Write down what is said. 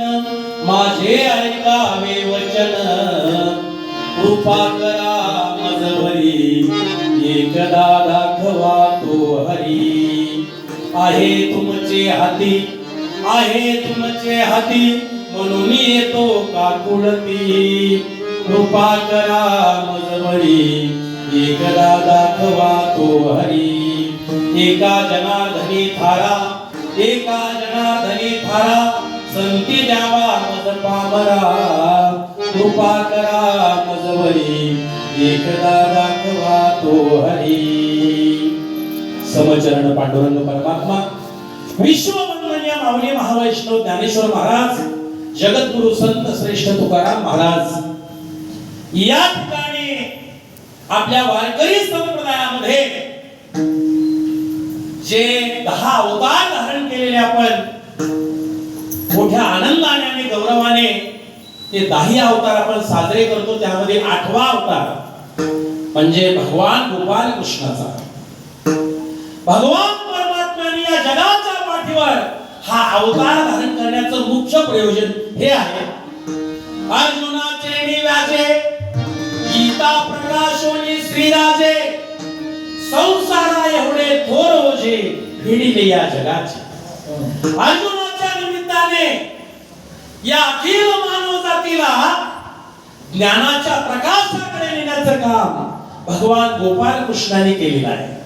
माझे ऐकावे वचन. कृपा करा मजवरी एकदा दाखवा तो हरी. आहे तुमचे हाती आहे तुमचे हाती. म्हणून येतो काकुळती कृपा करा मजवरी एकदा दाखवा तो हरी. एका जनार्दनी थारा एका जनार्दनी थारा. संती द्यावा मज पामरा कृपा करा मजवरी एकदा दाखवा तो हरी. समचरण पांडुरंग परमात्मा विश्ववंदनीय माऊली महावैष्णव ज्ञानेश्वर महाराज जगद्गुरु संत श्रेष्ठ तुकाराम महाराज. या ठिकाणी आपल्या वारकरी संप्रदायामध्ये जे दहा अवतार धारण केलेले आपण मोठ्या आनंदाने आणि गौरवाने ते दहा अवतार आपण साजरे करतो त्यामध्ये आठवा अवतार म्हणजे भगवान गोपाल कृष्णाचा. भगवान परमात्म्याने या जगाच्या पाठीवर हा अवतार धारण करण्याचं मुख्य प्रयोजन हे आहे. अर्जुनाचे निव्याचे गीता प्रकाशोनी श्रीराजे संसारा एवढे थोर ओझे भिडिले या जगाचे. अर्जुना निमित्ताने या अखिल मानव जातीला ज्ञानाच्या प्रकाशाकडे नेण्याचं काम भगवान गोपाल कृष्णाने केलेलं आहे.